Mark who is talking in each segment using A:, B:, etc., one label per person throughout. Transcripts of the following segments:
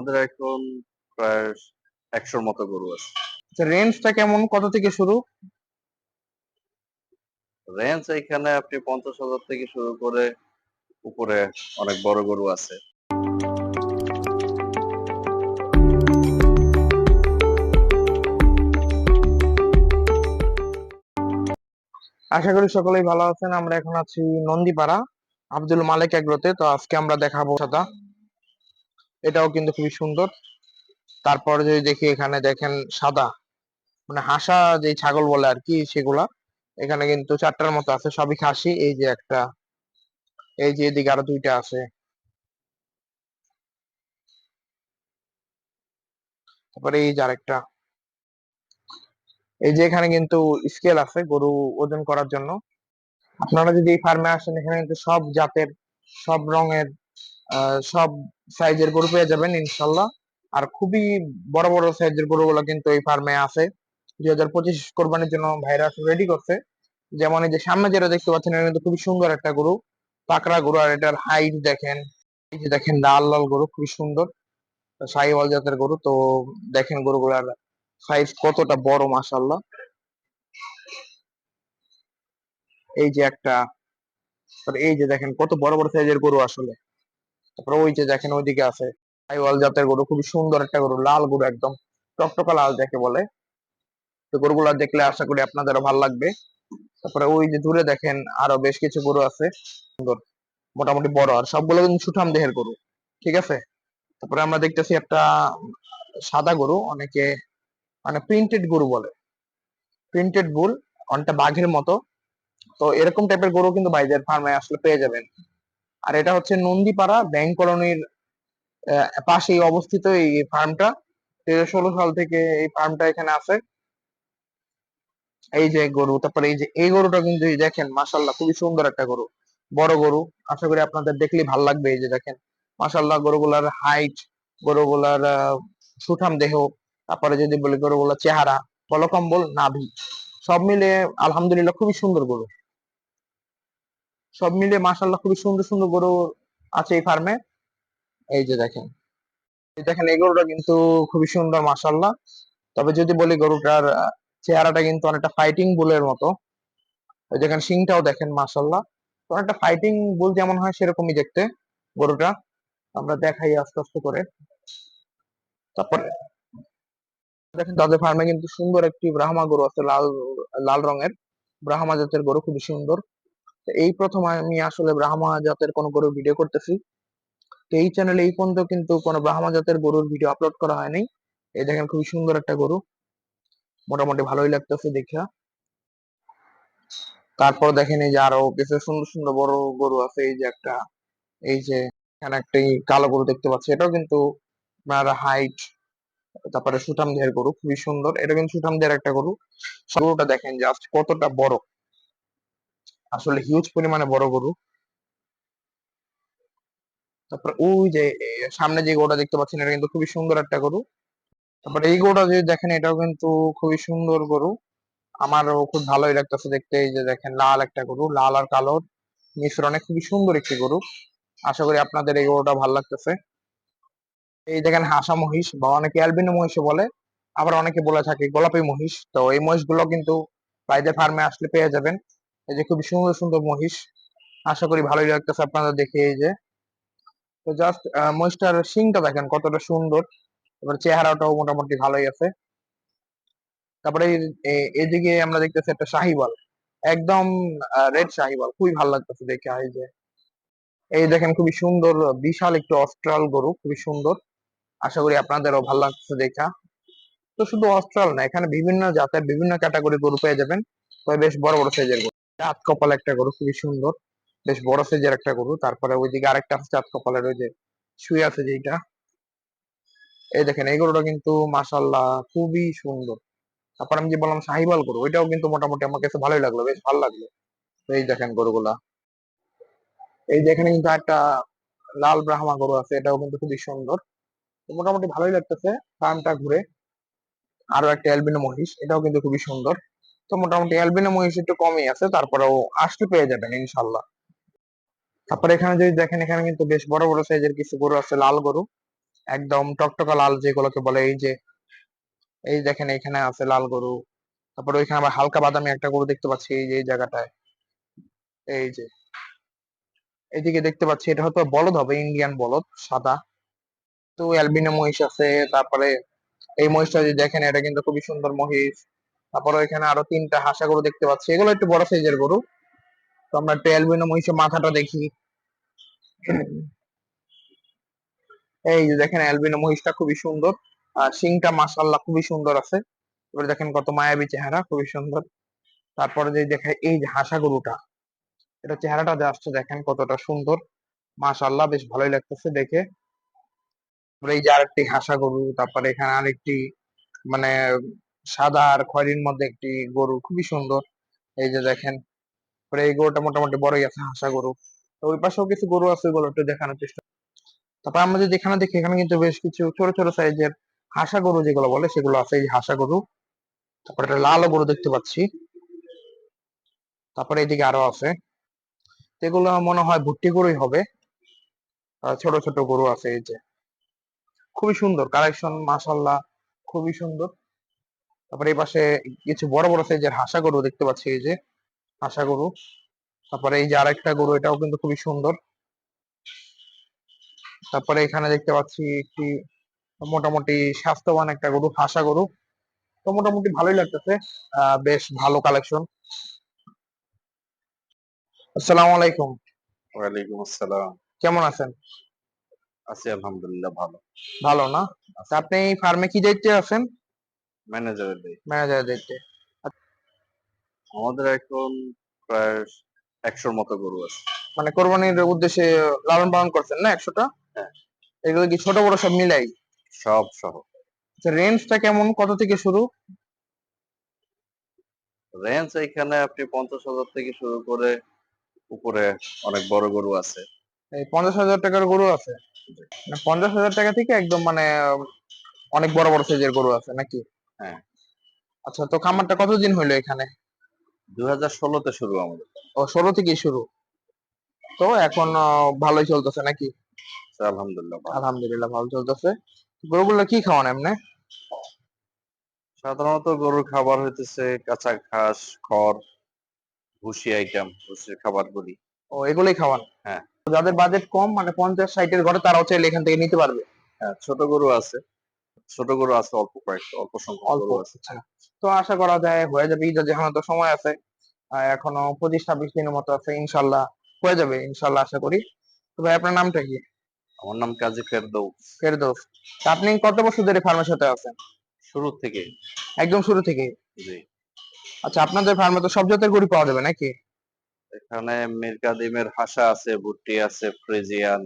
A: আমাদের এখন প্রায় একশোর মতো গরু আছে।
B: রেঞ্জটা কেমন? কত থেকে শুরু?
A: রেঞ্জ এখানে আপনি পঞ্চাশ হাজার থেকে শুরু করে উপরে অনেক বড় গরু আছে।
B: আশা করি সকলেই ভালো আছেন। আমরা এখন আছি নন্দীপাড়া আব্দুল মালিক এগ্রোতে। তো আজকে আমরা দেখাবো সাদা। এটাও কিন্তু খুবই সুন্দর। তারপর যদি দেখি এখানে দেখেন সাদা মানে হাসা যে ছাগল বলে আর কি সেগুলা, এখানে কিন্তু চারটার মতো আছে, সবই খাসি, এই যে একটা, এই যে এদিকে আরও দুইটা আছে। তারপরে এই যে আরেকটা, এই যে এখানে কিন্তু স্কেল আছে গরু ওজন করার জন্য। আপনারা যদি এই ফার্মে আসেন, এখানে কিন্তু সব জাতের, সব রঙের সব সাইজের গরু পেয়ে যাবেন, ইনশাল্লাহ। আর খুবই বড় বড় সাইজের গরুগুলো কিন্তু এই ফার্মে আছে। দুই হাজার পঁচিশ কোরবানির জন্য ভাইরাস রেডি করছে। যেমন এই যে সামনে যেটা দেখতে পাচ্ছেন, এটা কিন্তু খুবই সুন্দর একটা গরু। পাকড়া গরু, আর এটার হাইট দেখেন, এই যে দেখেন লাল লাল গরু, খুবই সুন্দর। সাইওয়াল জাতের গরু, তো দেখেন গরুগুলার সাইজ কতটা বড় মাশাল্লাহ এই যে একটা এই যে দেখেন কত বড় বড় সাইজের গরু আসলে। তারপর ওই যে দেখেন ওইদিকে আছে সাইওয়াল জাতের গরু, খুবই সুন্দর একটা গরু, লাল গরু একদম, টকটকা লাল যাকে বলে। তো গরুগুলা দেখলে আশা করি আপনাদেরও ভালো লাগবে। তারপরে ওই যে দূরে দেখেন আরও বেশ কিছু গরু আছে, সুন্দর, মোটামুটি বড়। আর সবগুলো কিন্তু সুঠাম দেহের গরু, ঠিক আছে? তারপরে আমরা দেখতেছি একটা সাদা গরু, অনেকে মানে প্রিন্টেড গরু বলে। প্রিন্টেড বুল, অনেকটা বাঘের মতো। তো এরকম টাইপের গরু কিন্তু বাইদের ফার্মে আসলে পেয়ে যাবেন। আর এটা হচ্ছে নন্দীপাড়া ব্যাংক কলোনির পাশেই অবস্থিত এই ফার্মটা। তেরো ষোলো সাল থেকে এই ফার্মটা এখানে আছে। এই যে গরু, তারপরে এই যে, এই গরুটা কিন্তু দেখেন মাশাল্লাহ খুবই সুন্দর একটা গরু। বড় গরু, আশা করি আপনাদের দেখলেই ভালো লাগবে এই যে দেখেন। মাশাল্লাহ গরুগুলার হাইট গরুগুলার সুঠাম দেহ, তারপরে যদি বলি গরুগুলার চেহারা বলকম্বল নাভি, সব মিলে আলহামদুলিল্লাহ খুবই সুন্দর গরু। সব মিলে মাশাল্লাহ খুবই সুন্দর সুন্দর গরু আছে এই ফার্মে এই যে দেখেন। দেখেন, এই গরুটা কিন্তু খুবই সুন্দর মাশাল্লাহ তবে যদি বলি গরুটার চেহারাটা কিন্তু অনেকটা ফাইটিং বুলের মতো। ওই দেখেন, শিংটাও দেখেন মাশাল্লাহ তো অনেকটা ফাইটিং বুল যেমন হয়, সেরকমই দেখতে গরুটা। আমরা দেখাই আস্তে আস্তে করে। তারপরে দেখেন, তাদের ফার্মে কিন্তু সুন্দর একটি ব্রাহ্মা গরু আছে, লাল লাল রঙের। ব্রাহ্মা জাতের গরু, খুবই সুন্দর। এই প্রথম আমি আসলে ব্রাহ্মা জাতের কোনো গরুর ভিডিও করতেছি। তো এই চ্যানেলে এই পর্যন্ত কিন্তু কোনো ব্রাহ্মা জাতের গরুর ভিডিও আপলোড করা হয়নি। এই দেখেন খুবই সুন্দর একটা গরু। মোটামুটি ভালোই লাগতেছে দেখা। তারপর দেখেন এই যে আরও কিছু সুন্দর সুন্দর বড় গরু আছে, এই যে একটা, এই যে এখানে একটা কালো গরু দেখতে পাচ্ছি। এটাও কিন্তু হাইট তারপরে সুঠাম দেহের গরু, খুবই সুন্দর। এটা কিন্তু সুঠাম দেহের একটা গরু। গরুটা দেখেন জাস্ট কতটা বড়। আসলে হিউজ পরিমাণে বড় গরু। তারপর ওই যে সামনে যে গরুটা দেখতে পাচ্ছেন, এটা কিন্তু খুবই সুন্দর একটা গরু। তারপর এই গরুটা যদি দেখেন, এটাও কিন্তু খুবই সুন্দর গরু। আমারও খুব ভালোই লাগতেছে দেখতে, এই যে দেখেন, লাল একটা গরু, লাল আর কালোর মিশ্রণে খুবই সুন্দর একটি গরু। আশা করি আপনাদের এই গরুটা ভালো লাগতেছে। এই দেখেন হাসা মহিষ, বা অনেকে অ্যালবিনো মহিষও বলে, আবার অনেকে বলে থাকে গোলাপি মহিষ। তো এই মহিষগুলো কিন্তু বাইদের ফার্মে আসলে পেয়ে যাবেন। এই যে খুবই সুন্দর সুন্দর মহিষ। আশা করি ভালোই লাগতেছে আপনাদের দেখে এই যে। তো জাস্ট মহিষটার শিংটা দেখেন কতটা সুন্দর। এবার চেহারাটাও মোটামুটি ভালোই আছে। তারপরে এদিকে আমরা দেখতেছি একটা শাহিওয়াল। একদম রেড শাহিওয়াল। খুবই ভালো লাগতেছে দেখে এই যে। এই দেখেন খুবই সুন্দর, বিশাল একটু অস্ট্রাল গরু, খুবই সুন্দর। আশা করি আপনাদেরও ভালো লাগতেছে দেখা। তো শুধু অস্ট্রাল না, এখানে বিভিন্ন জাতের বিভিন্ন ক্যাটাগরি গরু পেয়ে যাবেন। তবে বেশ বড় বড় সাইজের চাঁদ কপাল একটা গরু খুবই সুন্দর। বেশ বড় সাইজের একটা গরু। তারপরে ওইদিকে আরেকটা চাঁদ কপালের, ওই যে শুয়ে আছে যেটা এই দেখেন, এই গরুটা কিন্তু মাশাল্লাহ খুবই সুন্দর। তারপর আমি যে বললাম সাহিবাল গরু, ওইটাও কিন্তু মোটামুটি আমার কাছে ভালোই লাগল, বেশ ভালো লাগল। এই দেখেন গরুগুলা। এই যেখানে কিন্তু একটা লাল ব্রাহ্মা গরু আছে, এটাও কিন্তু খুবই সুন্দর। মোটামুটি ভালোই লাগতেছে, ফার্মটা ঘুরে। আরও একটা অ্যালবিনো মহিষ, এটাও কিন্তু খুবই সুন্দর। তো মোটামুটি অ্যালবিনো মহিষ একটু কমই আছে, তারপরেও আসলে পেয়ে যাবেন ইনশাল্লাহ তারপরে এখানে যদি দেখেন, এখানে কিন্তু বেশ বড় বড় সাইজের কিছু গরু আছে, লাল গরু। একদম টকটকা লাল যেগুলোকে বলে, এই যে, এই দেখেন এখানে আছে লাল গরু। তারপরে ওইখানে আবার হালকা বাদামি একটা গরু দেখতে পাচ্ছি, এই যে, এই জায়গাটায়। এই যে, এইদিকে দেখতে পাচ্ছি, এটা হয়তো বলদ হবে, ইন্ডিয়ান বলদ, সাদা। তো অ্যালবিনো মহিষ আছে, তারপরে এই মহিষটা যদি দেখেন, এটা কিন্তু খুবই সুন্দর মহিষ। তারপরে এখানে আরও তিনটা হাসা গরু দেখতে পাচ্ছি। এগুলো একটু বড় সাইজের গরু। তো আমরা একটু অ্যালবিনো মহিষের মাথাটা দেখি। এই যে দেখেন, অ্যালবিনো মহিষটা খুবই সুন্দর। আর শিংটা মাশাল্লাহ খুবই সুন্দর আছে। এবার দেখেন কত মায়াবী চেহারা, খুবই সুন্দর। তারপরে যে দেখে এই যে হাসা গরুটা এটা চেহারাটা জাস্ট দেখেন কতটা সুন্দর। মাশাল্লাহ বেশ ভালোই লাগতেছে দেখে। এই যে আরেকটি হাসা গরু তারপরে এখানে আরেকটি মানে সাদা আর খয়েরির মধ্যে একটি গরু, খুবই সুন্দর। এই যে দেখেন এই গরুটা মোটামুটি বড়ই আছে, হাসা গরু। তো ওই পাশেও কিছু গরু আছে, ওগুলো একটু দেখানোর চেষ্টা তারপর আমরা যদি এখানে দেখি, এখানে কিন্তু বেশ কিছু ছোট ছোট সাইজের হাসা গরু যেগুলো বলে, সেগুলো আছে। এই হাসা গরু, তারপরে একটা লাল গরু দেখতে পাচ্ছি। তারপরে এদিকে আরও আছে। এগুলো মনে হয় ভুট্টি গরুই হবে। ছোট ছোট গরু আছে এই যে। খুবই সুন্দর কালেকশন মাশাল্লাহ খুবই সুন্দর। তারপরে এই পাশে কিছু বড় বড় সাইজের হাসা গরু দেখতে পাচ্ছি এই যে হাসা গরু। তারপরে এই যে আরেকটা গরু এটাও কিন্তু খুবই সুন্দর। তারপরে এখানে দেখতে পাচ্ছি একটি মোটামুটি স্বাস্থ্যবান একটা গরু হাসা গরু। তো মোটামুটি ভালোই লাগতেছে আহ বেশ ভালো কালেকশন আসসালামু আলাইকুম।
A: ওয়ালাইকুম আসসালাম।
B: কেমন আছেন?
A: আছি আলহামদুলিল্লাহ ভালো।
B: ভালো না? আপনি এই ফার্মে কি দায়িত্বে আছেন?
A: ম্যানেজারের দিক
B: ম্যানেজারের দায়িত্বে।
A: আমাদের এখন প্রায় একশোর মতো গরু আছে।
B: মানে কোরবানির উদ্দেশ্যে লালন পালন করছেন না একশোটা?
A: হ্যাঁ।
B: এগুলো কি ছোট বড় সব মিলাই?
A: সব সহ।
B: রেঞ্জটা কেমন? কত থেকে শুরু?
A: রেঞ্জ এখানে আপনি পঞ্চাশ হাজার থেকে শুরু করে উপরে অনেক বড় গরু আছে।
B: এই পঞ্চাশ হাজার টাকার গরু আছে? মানে পঞ্চাশ হাজার টাকা থেকে একদম মানে অনেক বড় বড় সাইজের গরু আছে নাকি?
A: হ্যাঁ।
B: আচ্ছা তো খামারটা কতদিন হইল এখানে?
A: দুই হাজার ষোলোতে শুরু আমাদের।
B: ও ষোলো থেকেই শুরু? তো এখন ভালোই চলতেছে নাকি?
A: আলহামদুলিল্লাহ
B: আলহামদুলিল্লাহ ভালো চলতেছে। গরুগুলো কি খাওয়ান এমনি?
A: সাধারণত গরুর খাবার হইতেছে কাঁচা ঘাস খড় ভুসি আইটেম ভুসির খাবারগুলি
B: ও এগুলোই খাওয়ান?
A: হ্যাঁ।
B: যাদের বাজেট কম মানে পঞ্চাশ ষাটের ঘরে তারাও চাইলে এখান থেকে নিতে পারবে।
A: হ্যাঁ ছোট গরু আছে। ছোট গরু আছে অল্প কয়েকটা অল্প সংখ্যক
B: অল্প
A: আছে।
B: আচ্ছা। তো আশা করা যায় হয়ে যাবে ঈদের যেখানে তো সময় আছে এখনও পঁচিশ ছাব্বিশ দিনের মতো আছে ইনশাল্লাহ হয়ে যাবে ইনশাল্লাহ আশা করি। তো ভাই আপনার নামটা কি?
A: আমার নাম কাজী ফেরদৌস।
B: ফেরদৌস। আপনি কত বছর ধরে ফার্মের সাথে আছেন?
A: শুরু থেকে।
B: একদম শুরু থেকে?
A: জি।
B: আচ্ছা আপনাদের ফার্মে তো সব জাতের গরু পাওয়া যাবে নাকি?
A: এখানে মিরকাদিমের হাসা আছে ভুট্টি আছে ফ্রিজিয়ান।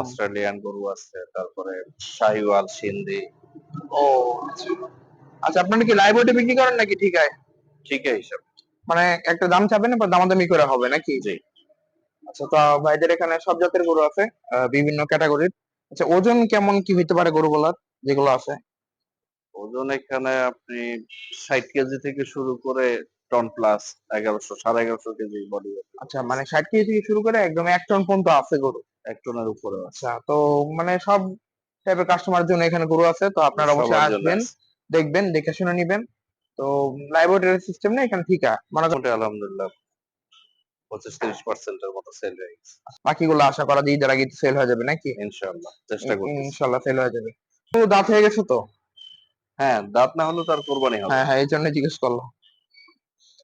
A: অস্ট্রেলিয়ান গরু আছে তারপরে শাহিওয়াল সিন্ধি।
B: ও আচ্ছা। আচ্ছা আপনারা কি লাইভ ওয়েটে বিক্রি করেন নাকি? ঠিক আছে।
A: ঠিক আছে হিসাব।
B: মানে একটা দাম চাবেন এবার দামাদামি করে হবে নাকি?
A: জি।
B: আচ্ছা তো ভাইদের এখানে সব জাতের গরু আছে বিভিন্ন ক্যাটাগরির আচ্ছা ওজন কেমন কি হইতে পারে গরুগুলার যেগুলো আছে?
A: ওজন এখানে আপনি ষাট কেজি থেকে শুরু করে টন প্লাস এগারোশো সাড়ে এগারোশো কেজি বডি
B: আচ্ছা মানে ষাট কেজি থেকে শুরু করে একদম এক টন পর্যন্ত আছে গরু?
A: এক টনের উপরে
B: আচ্ছা তো মানে সব টাইপের কাস্টমার জন্য এখানে গরু আছে তো আপনারা অবশ্যই আসবেন দেখবেন দেখে শুনে নিবেন। তো লাইব্রেরির সিস্টেম না এখানে ঠিক আছে? মানে
A: আলহামদুলিল্লাহ পঁচিশ তিরিশ পার্সেন্টের মতো সেল হয়ে গেছে।
B: বাকিগুলো আশা করা যায় ঈদের আগে সেল হয়ে যাবে নাকি?
A: ইনশাআল্লাহ চেষ্টা করছি
B: ইনশাল্লাহ সেল হয়ে যাবে। তো দাঁত হয়ে গেছে তো?
A: হ্যাঁ দাঁত না হলেও তার কোরবানি হবে
B: হ্যাঁ হ্যাঁ এই জন্য জিজ্ঞেস করলাম।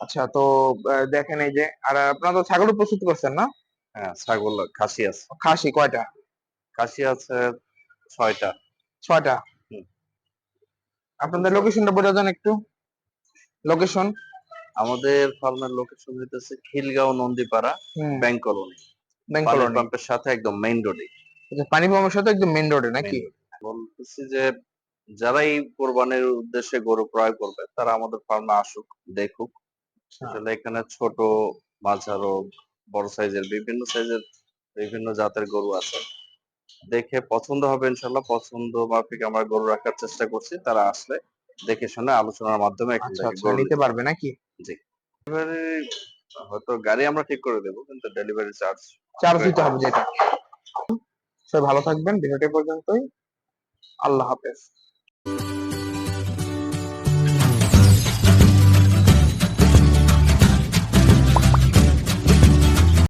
B: আচ্ছা তো দেখেন এই যে আর আপনারা তো ছাগল প্রস্তুত করছেন না?
A: হ্যাঁ ছাগল খাসি আছে।
B: খাসি কয়টা?
A: খাসি আছে ছয়টা।
B: ছয়টা? আপনাদের লোকেশনটা বোঝা যান একটু। লোকেশন
A: আমাদের ফার্মের লোকেশন হইতেছে Khilgaon Nandipara bank colony
B: bank colony
A: পাম্পের সাথে একদম মেইন রোডে
B: আচ্ছা, পানি পাম্পের সাথে একদম মেইন রোডে নাকি?
A: বলতেছি যে যারাই কোরবানির উদ্দেশ্যে গরু ক্রয় করবে তারা আমাদের ফার্মে আসুক দেখুক। আসলে এখানে ছোট মাঝারো বড় সাইজের বিভিন্ন সাইজের বিভিন্ন জাতের গরু আছে। দেখে পছন্দ হবে ইনশাল্লাহ। পছন্দ মাফিক আমরা গরু রাখার চেষ্টা করছি। তারা আসলে দেখে শুনে আলোচনার মাধ্যমে এখান
B: আচ্ছা
A: থেকে
B: আচ্ছা।
A: গরু
B: নিতে পারবে নাকি? জি।
A: ডেলিভারি হয়তো গাড়ি আমরা ঠিক করে দেবো কিন্তু ডেলিভারি চার্জ
B: চার্জ দিতে হবে যেটা। সবাই ভালো থাকবেন। ভিডিওটি পর্যন্তই। আল্লাহ হাফেজ।